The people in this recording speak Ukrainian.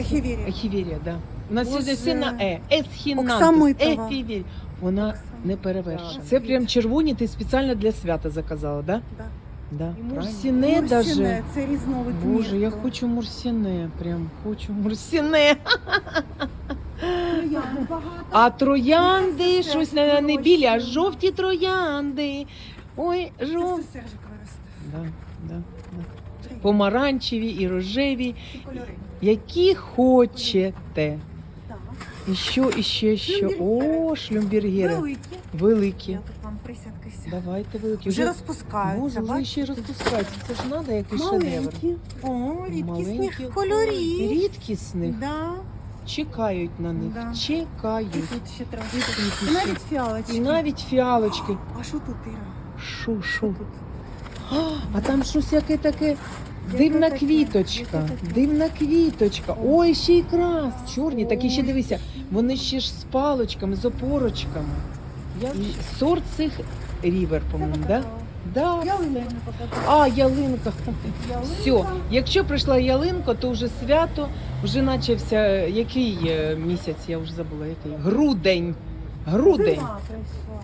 Ехівірія. Ехівірія, да. У нас Боже. на Е. Есхінантус. Оксамитова. Вона Оксана. не перевершена. Да. Це прям червоні, ти спеціально для свята заказала, да? Да. Да. І Мурсіне Мурсіне, даже. Це різновид Боже, я мірту. хочу мурсіне, прям хочу мурсіне. Багато. А троянди, Це щось все не, не білі, а жовті троянди. Ой, Це жовті. все Сержик виростив. Да, да, да. Помаранчеві і рожеві, які хочете. І що, і ще, що. О, шлюмбергери. Великі. Великі. Я тут вам присядки сяду. Давайте великі. Вже розпускаються, Боже, бачите? ще розпускаються. Це ж треба якийсь шедевр. Маленькі. О, рідкісних Маленькі. кольорів. Рідкісних. Да. Чекають на них. Да. І Чекають. тут ще трохи. І навіть фіалочки. І навіть фіалочки. А що тут, Іра? Шу, Що шу. тут? А, а там щось яке таке. Дивна квіточка, дивна квіточка. Ой, ще й крас. Чорні, такі ще дивися. Вони ще ж з палочками, з опорочками. І сорт цих рівер, по-моєму, да? Да. Я не показала. А, ялинка. Ялинка. Все, якщо прийшла ялинка, то вже свято, вже почався який е, місяць, я вже забула, який. Грудень. Грудень.